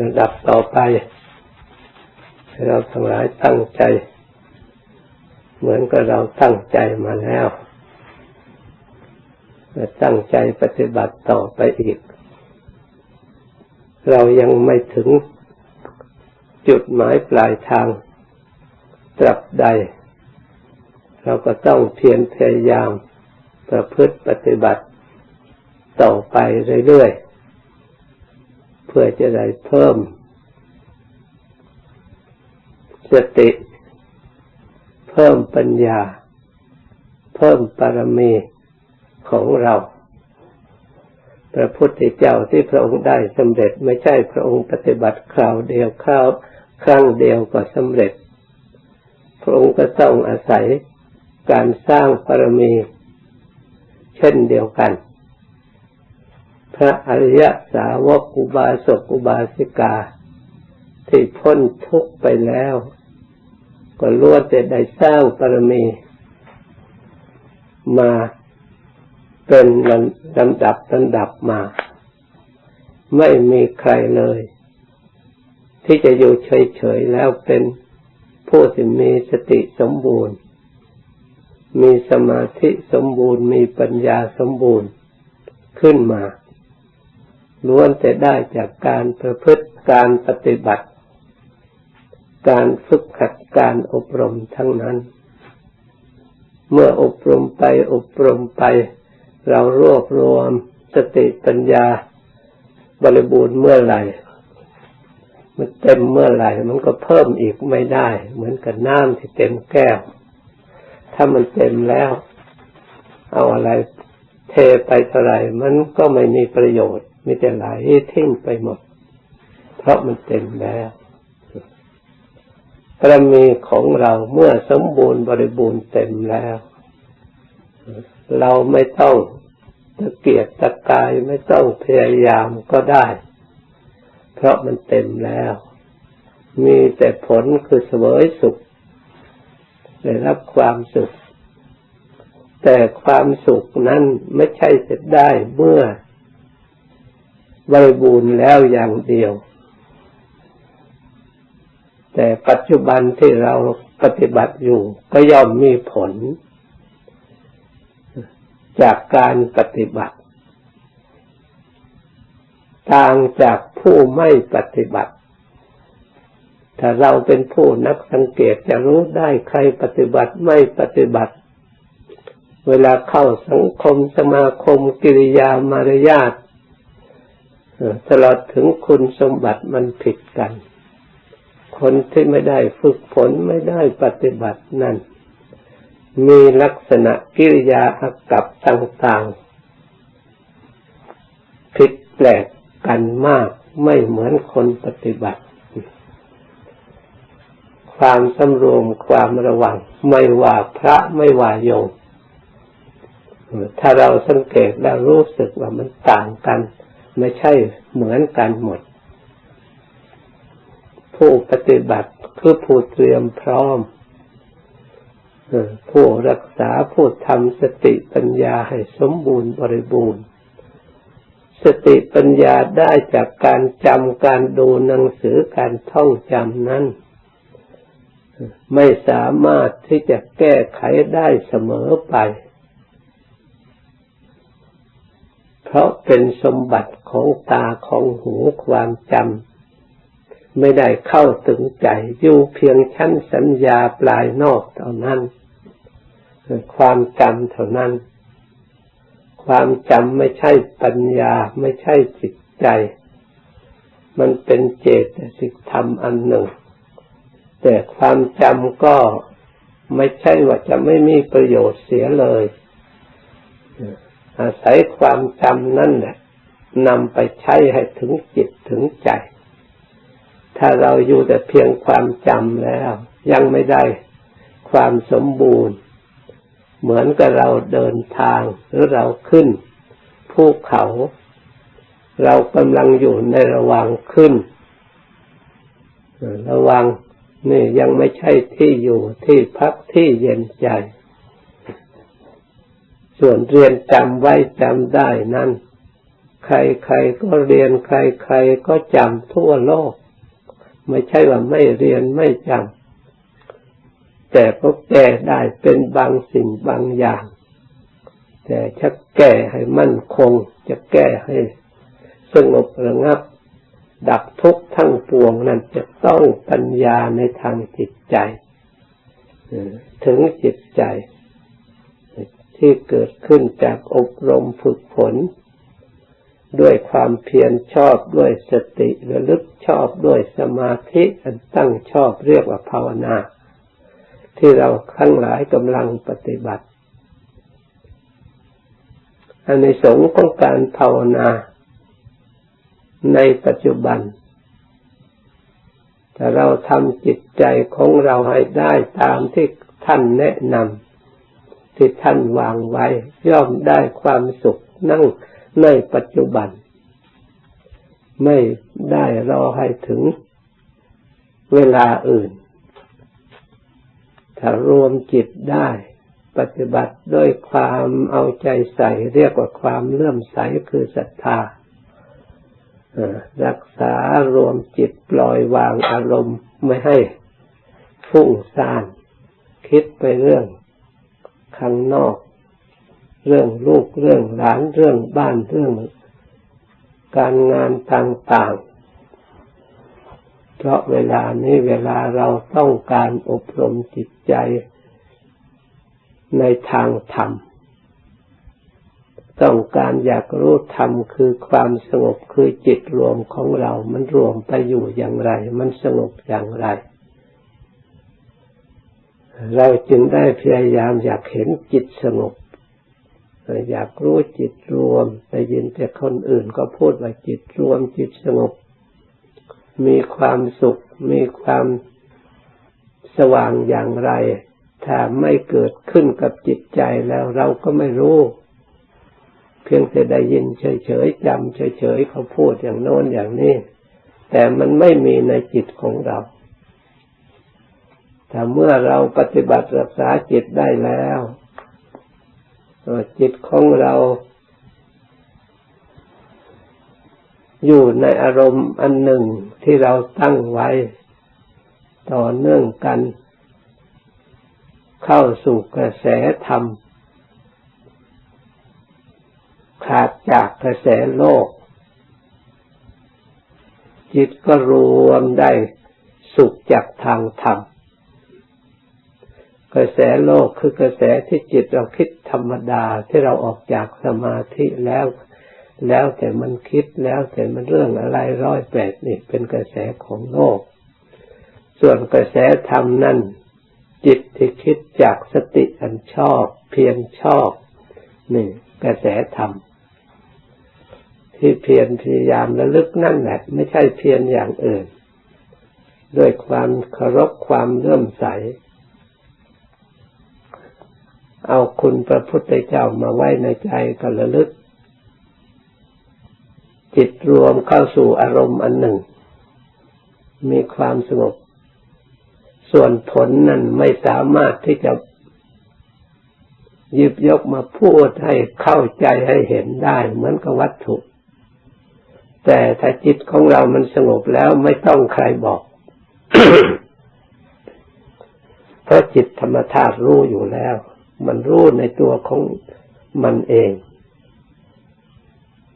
ระดับต่อไป เราทั้งหลายตั้งใจ เหมือนกับเราตั้งใจมาแล้วจะตั้งใจปฏิบัติต่อไปอีก เรายังไม่ถึงจุดหมายปลายทางตรับใด เราก็ต้องเพียรพยายามประพฤติปฏิบัติต่อไปเรื่อยๆ พื่อจะได้เพิ่มสติ เพิ่มปัญญา เพิ่มปรมีของเรา พระพุทธเจ้าที่พระองค์ได้สำเร็จไม่ใช่พระองค์ปฏิบัติคราวเดียวคราวครั้งเดียวก็สำเร็จ พระองค์ก็ต้องอาศัยการสร้างปรมี เช่นเดียวกัน พระอริยสาวกอุบาสกอุบาสิกา ที่พ้นทุกข์ไปแล้ว ก็ล้วนแต่ได้สร้างปรมีมาเป็นลำดับลำดับมา ไม่มีใครเลย ที่จะอยู่เฉยๆแล้วเป็นผู้ที่มีสติสมบูรณ์ มีสมาธิสมบูรณ์ มีปัญญาสมบูรณ์ขึ้นมา ล้วนแต่ได้จากการประพฤติการปฏิบัติ การฝึกขัดการอบรมทั้งนั้น เมื่ออบรมไปอบรมไป เรารวบรวมสติปัญญาบริบูรณ์เมื่อไหร่มันเต็มเมื่อไหร่ มันก็เพิ่มอีกไม่ได้ เหมือนกับน้ำที่เต็มแก้ว ถ้ามันเต็มแล้ว เอาอะไรเทไปเท่าไหร่ มันก็ไม่มีประโยชน์ มีแต่ไหลทิ้งไปหมด เพราะมันเต็มแล้วกระมีของเราเมื่อสมบูรณ์บริบูรณ์เต็มแล้ว เราไม่ต้องตะเกียกตะกายไม่ต้องพยายามก็ได้ เพราะมันเต็มแล้ว มีแต่ผลคือเสวยสุขได้รับความสุข แต่ความสุขนั้นไม่ใช่จะได้เมื่อ บริบูรณ์แล้วอย่างเดียว แต่ปัจจุบันที่เราปฏิบัติอยู่ก็ย่อมมีผล จากการปฏิบัติ ต่างจากผู้ไม่ปฏิบัติ ถ้าเราเป็นผู้นักสังเกตจะรู้ได้ใครปฏิบัติไม่ปฏิบัติ เวลาเข้าสังคมสมาคมกิริยามารยาท ตลอดถึงคุณสมบัติมันผิดกัน คนที่ไม่ได้ฝึกฝนไม่ได้ปฏิบัตินั่น มีลักษณะกิริยาอากับต่างๆ ผิดแปลกกันมากไม่เหมือนคนปฏิบัติ ความสำรวมความระวัง ไม่ว่าพระไม่ว่าโยมถ้าเราสังเกตแล้วรู้สึกว่ามันต่างกัน ไม่ใช่เหมือนกันหมด ผู้ปฏิบัติคือผู้เตรียมพร้อมผู้รักษาผู้ทำสติปัญญาให้สมบูรณ์บริบูรณ์ สติปัญญาได้จากการจำการดูหนังสือการท่องจำนั้น ไม่สามารถที่จะแก้ไขได้เสมอไป ราะเป็นสมบัติของตาของหูความจำไม่ได้เข้าถึงใจอยู่เพียงชั้นสัญญาปลายนอกเท่านั้นความจำเท่านั้น ความจำไม่ใช่ปัญญาไม่ใช่จิตใจ มันเป็นเจตสิกธรรมอันหนึ่ง แต่ความจำก็ไม่ใช่ว่าจะไม่มีประโยชน์เสียเลย อาศัยความจำนั่นแหละนำไปใช้ให้ถึงจิตถึงใจ ถ้าเราอยู่แต่เพียงความจำแล้ว ยังไม่ได้ความสมบูรณ์ เหมือนกับเราเดินทางหรือเราขึ้นภูเขา เรากำลังอยู่ในระหว่างขึ้น ระวังนี่ยังไม่ใช่ที่อยู่ที่พักที่เย็นใจ ส่วนเรียนจำไว้จำได้นั้น ใครๆก็เรียนใครๆก็จำทั่วโลก ไม่ใช่ว่าไม่เรียนไม่จำแต่ก็แก้ได้เป็นบางสิ่งบางอย่าง แต่จะแก้ให้มั่นคง จะแก้ให้สงบระงับ ดับทุกข์ทั้งปวงนั้นจะต้องปัญญาในทางจิตใจ ถึงจิตใจ ที่เกิดขึ้นจากอบรมฝึกฝนด้วยความเพียรชอบด้วยสติระลึกชอบด้วยสมาธิอันตั้งชอบเรียกว่าภาวนา ที่เราทั้งหลายกำลังปฏิบัติอันในสงของการภาวนาในปัจจุบันถ้าเราทำจิตใจของเราให้ได้ตามที่ท่านแนะนำ ที่ท่านวางไว้ ย่อมได้ความสุขนั่งในปัจจุบัน ไม่ได้รอให้ถึงเวลาอื่น ถ้ารวมจิตได้ปฏิบัติด้วยความเอาใจใส่เรียกว่าความเลื่อมใสคือศรัทธารักษารวมจิตปล่อยวางอารมณ์ไม่ให้ฟุ้งซ่าน คิดไปเรื่อง ข้างนอก เรื่องลูกเรื่องหลานเรื่องบ้านเรื่อง การงานต่างๆ เพราะเวลานี้เวลาเราต้องการอบรมจิตใจในทางธรรม ต้องการอยากรู้ธรรมคือความสงบคือจิตรวมของเรา มันรวมไปอยู่อย่างไร มันสงบอย่างไร เราจึงได้พยายามอยากเห็นจิตสงบอยากรู้จิตรวมได้ยินแต่คนอื่นก็พูดว่าจิตรวมจิตสงบ มีความสุข มีความสว่างอย่างไร ถ้าไม่เกิดขึ้นกับจิตใจแล้วเราก็ไม่รู้ เพียงแต่ได้ยินเฉยๆจำเฉยๆเขาพูดอย่างโน้นอย่างนี้ แต่มันไม่มีในจิตของเรา แต่เมื่อเราปฏิบัติรักษาจิตได้แล้วจิตของเรา อยู่ในอารมณ์อันหนึ่งที่เราตั้งไว้ ต่อเนื่องกัน เข้าสู่กระแสธรรม ขาดจากกระแสโลก จิตก็รวมได้สุขจากทางธรรม กระแสโลกคือกระแสที่จิตเราคิดธรรมดาที่เราออกจากสมาธิแล้ว แล้วแต่มันคิดแล้วแต่มันเรื่องอะไรร้อยแปดนี่เป็นกระแสของโลก ส่วนกระแสธรรมนั่นจิตที่คิดจากสติอันชอบ เพียรชอบนี่กระแสธรรมที่เพียรพยายามระลึกนั่นแหละ ไม่ใช่เพียรอย่างอื่น ด้วยความเคารพความเลื่อมใส เอาคุณพระพุทธเจ้ามาไว้ในใจก็ระลึก จิตรวมเข้าสู่อารมณ์อันหนึ่ง มีความสงบ ส่วนผลนั้นไม่สามารถที่จะหยิบยกมาพูดให้เข้าใจให้เห็นได้เหมือนกับวัตถุ แต่ถ้าจิตของเรามันสงบแล้วไม่ต้องใครบอก เพราะจิตธรรมธาตุรู้อยู่แล้ว มันรู้ในตัวของมันเอง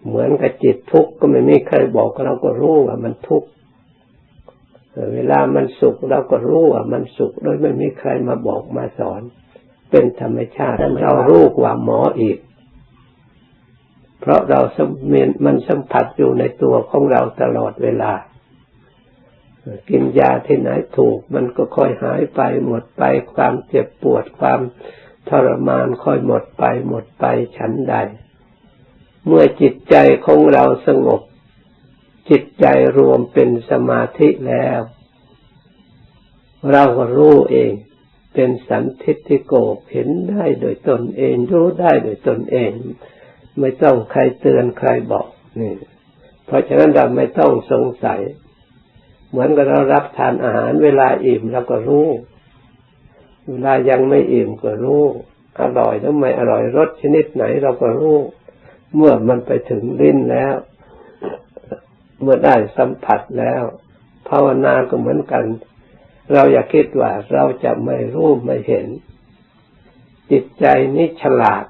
เหมือนกับจิตทุกข์ก็ไม่มีใครบอกเราก็รู้ว่ามันทุกข์เวลามันสุขเราก็รู้ว่ามันสุขโดยไม่มีใครมาบอกมาสอน เป็นธรรมชาติเรารู้กว่าหมออีก เพราะเราสมมันสัมผัสอยู่ในตัวของเราตลอดเวลา กินยาที่ไหนถูก มันก็ค่อยหายไปหมดไปความเจ็บปวดความ ทรมานค่อยหมดไปหมดไปฉันใด เมื่อจิตใจของเราสงบ จิตใจรวมเป็นสมาธิแล้ว เราก็รู้เอง เป็นสันทิฏฐิโกเห็นได้โดยตนเอง รู้ได้โดยตนเอง ไม่ต้องใครเตือนใครบอกนี่เพราะฉะนั้นเราไม่ต้องสงสัย เหมือนกับเรารับทานอาหารเวลาอิ่มเราก็รู้ เวลายังไม่อิ่มก็รู้ อร่อยแล้วไม่อร่อยรสชนิดไหนเราก็รู้ เมื่อมันไปถึงลิ้นแล้ว เมื่อได้สัมผัสแล้ว ภาวนาก็เหมือนกัน เราอย่าคิดว่าเราจะไม่รู้ไม่เห็น จิตใจนี้ฉลาด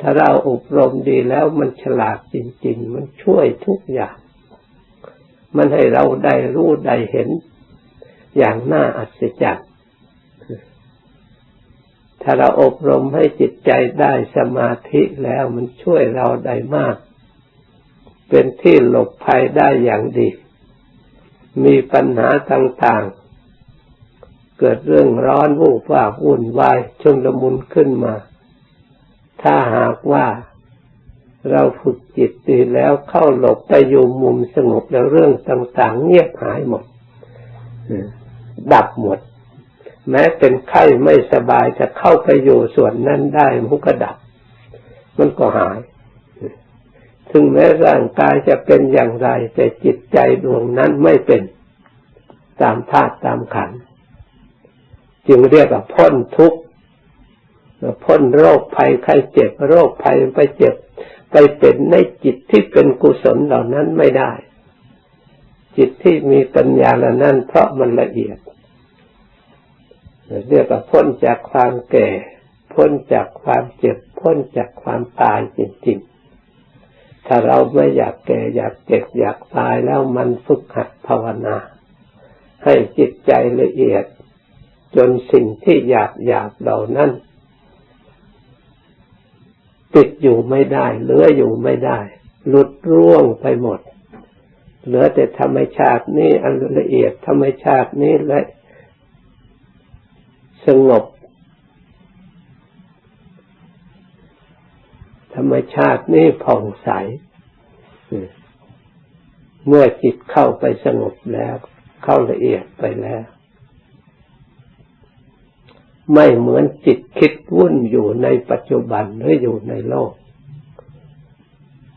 ถ้าเราอบรมดีแล้วมันฉลาดจริง ๆ มันช่วยทุกอย่างมันให้เราได้รู้ได้เห็น อย่างน่าอัศจรรย์ ถ้าเราอบรมให้จิตใจได้สมาธิแล้วมันช่วยเราได้มาก เป็นที่หลบภัยได้อย่างดี มีปัญหาต่างๆ เกิดเรื่องร้อนวุ่นวายวุ่นวายชุนลมุนขึ้นมา ถ้าหากว่าเราฝึกจิตดีแล้วเข้าหลบไปอยู่มุมสงบแล้วเรื่องต่าง ๆ เงียบหายหมด ดับหมด แม้เป็นไข้ไม่สบายจะเข้าไปอยู่ส่วนนั้นได้มันก็ดับ มันก็หาย ถึงแม้ร่างกายจะเป็นอย่างไร แต่จิตใจดวงนั้นไม่เป็นตามธาตุตามขัน จึงเรียกว่าพ้นทุกข์พ้นโรคภัยไข้เจ็บโรคภัยไปเจ็บ ไปเป็นในจิตที่เป็นกุศลเหล่านั้นไม่ได้ จิตที่มีปัญญาเหล่านั้นเพราะมันละเอียด เรียกว่าพ้นจากความแก่ พ้นจากความเจ็บ พ้นจากความตายจริงๆ ถ้าเราไม่อยากแก่อยากเจ็บอยากตายแล้วมันฝึกหัดภาวนา ให้จิตใจละเอียด จนสิ่งที่อยากอยากเหล่านั้นติดอยู่ไม่ได้เหลืออยู่ไม่ได้ หลุดร่วงไปหมด เหลือแต่ธรรมชาตินี้อันละเอียดธรรมชาตินี้และ สงบ ธรรมชาตินี่ผ่องใส เมื่อจิตเข้าไปสงบแล้ว เข้าละเอียดไปแล้ว ไม่เหมือนจิตคิดวุ่นอยู่ในปัจจุบันหรืออยู่ในโลก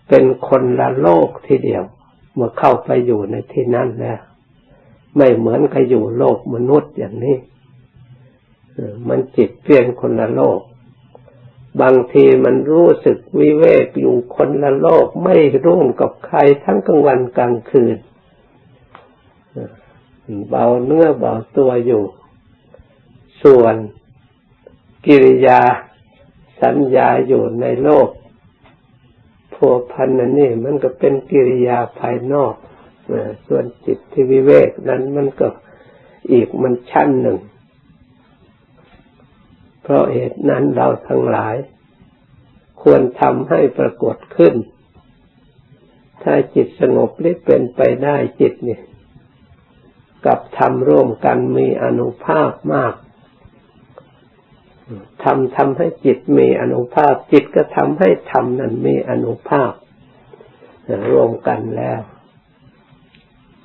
เป็นคนละโลกทีเดียว เมื่อเข้าไปอยู่ในที่นั้นแล้ว ไม่เหมือนกับอยู่โลกมนุษย์อย่างนี้ มันจิตเปลี่ยนคนละโลก บางทีมันรู้สึกวิเวกอยู่คนละโลกไม่ร่วมกับใครทั้งกลางวันกลางคืนเบาเนื้อเบาตัวอยู่ ส่วนกิริยาสัญญาอยู่ในโลกพัวพันนั่นนี่มันก็เป็นกิริยาภายนอกส่วนจิตที่วิเวกนั้นมันก็อีกมันชั้นหนึ่ง เพราะเหตุนั้นเราทั้งหลาย ควรทำให้ปรากฏขึ้น ถ้าจิตสงบหรือเป็นไปได้จิตเนี่ยกับทำร่วมกันมีอนุภาพมากทำทำให้จิตมีอนุภาพ จิตก็ทำให้ทำนั้นมีอนุภาพรวมกันแล้ว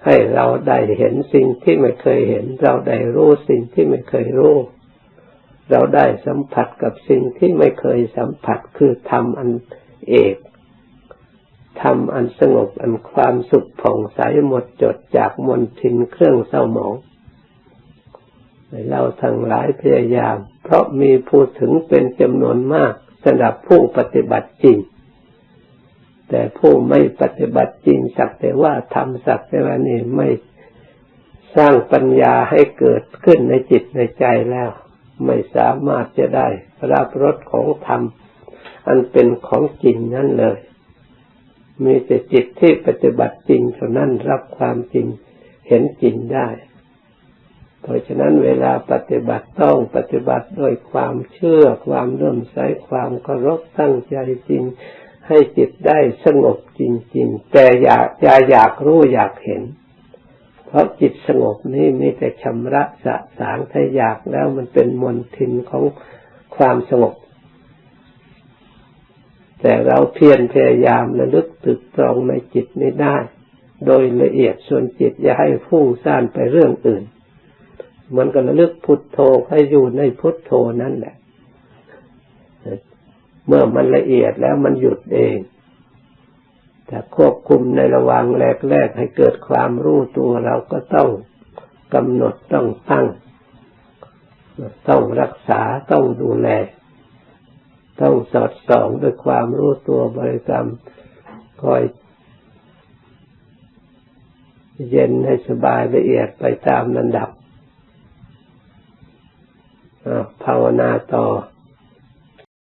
ให้เราได้เห็นสิ่งที่ไม่เคยเห็น เราได้รู้สิ่งที่ไม่เคยรู้ เราได้สัมผัสกับสิ่งที่ไม่เคยสัมผัสคือธรรมอันเอกธรรมอันสงบอันความสุขผ่องใสหมดจดจากมนทินเครื่องเศร้าหมองเราทั้งหลายพยายาม เพราะมีผู้ถึงเป็นจำนวนมากสำหรับผู้ปฏิบัติจริง แต่ผู้ไม่ปฏิบัติจริงสักแต่ว่าทำสักแต่ว่านี่ไม่สร้างปัญญาให้เกิดขึ้นในจิตในใจแล้ว ไม่สามารถจะได้รับรสของธรรม อันเป็นของจริงนั่นเลย มีแต่จิตที่ปฏิบัติจริงเท่านั้นรับความจริงเห็นจริงได้ เพราะฉะนั้นเวลาปฏิบัติต้องปฏิบัติด้วยความเชื่อความเริ่มใสความเคารพตั้งใจจริง ให้จิตได้สงบจริง ๆ แต่อยากอยาอยากรู้อยากเห็น เพราะจิตสงบนี้มีแต่ชำระสะสางถ้าอยากแล้วมันเป็นมนทินของความสงบ แต่เราเพียรพยายามระลึกตึกตรองในจิตนี้ได้ โดยละเอียดส่วนจิตอย่าให้ฟุ้งซ่านไปเรื่องอื่นมันก็ระลึกพุทโธให้อยู่ในพุทโธนั่นแหละ เมื่อมันละเอียดแล้วมันหยุดเอง ถ้าควบคุมในระหว่างแรกๆให้เกิดความรู้ตัวเราก็ต้องกำหนดต้องตั้ง ต้องรักษาต้องดูแล ต้องสอดส่องด้วยความรู้ตัวบริกรรมคอยเย็นให้สบายละเอียดไปตามลำดับภาวนาต่อ